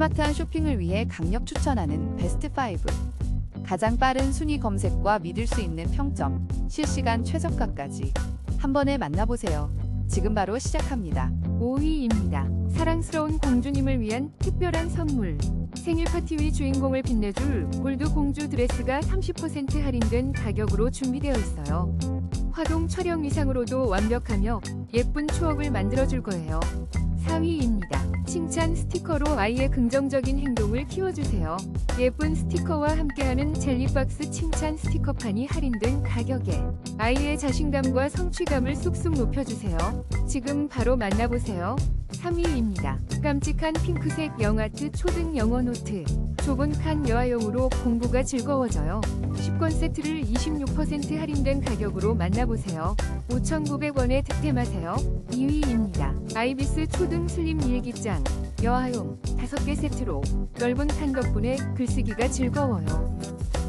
스마트한 쇼핑을 위해 강력 추천하는 베스트 5. 가장 빠른 순위 검색과 믿을 수 있는 평점, 실시간 최저가까지 한 번에 만나보세요. 지금 바로 시작합니다. 5위입니다. 사랑스러운 공주님을 위한 특별한 선물. 생일 파티 위 주인공을 빛내줄 골드 공주 드레스가 30% 할인된 가격으로 준비되어 있어요. 화동 촬영 의상으로도 완벽하며 예쁜 추억을 만들어줄 거예요. 4위입니다. 칭찬 스티커로 아이의 긍정적인 행동을 키워주세요. 예쁜 스티커와 함께하는 젤리박스 칭찬 스티커판이 할인된 가격에 아이의 자신감과 성취감을 쑥쑥 높여주세요. 지금 바로 만나보세요. 3위입니다. 깜찍한 핑크색 영아트 초등 영어 노트. 좁은 칸 여아용으로 공부가 즐거워져요. 10권 세트를 26% 할인된 가격으로 만나보세요. 5,900원에 득템하세요. 2위입니다. 아이비스 초등 슬림 일기장. 여아용 5개 세트로 넓은 칸 덕분에 글쓰기가 즐거워요.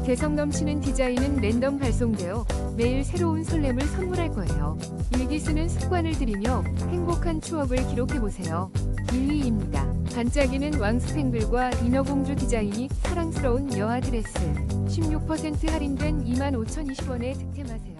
개성 넘치는 디자인은 랜덤 발송되어 매일 새로운 설렘을 선물할 거예요. 일기 쓰는 습관을 들이며 행복한 추억을 기록해보세요. 1위입니다. 반짝이는 왕스팽글과 인어공주 디자인이 사랑스러운 여아 드레스. 16% 할인된 25,020원에 득템하세요.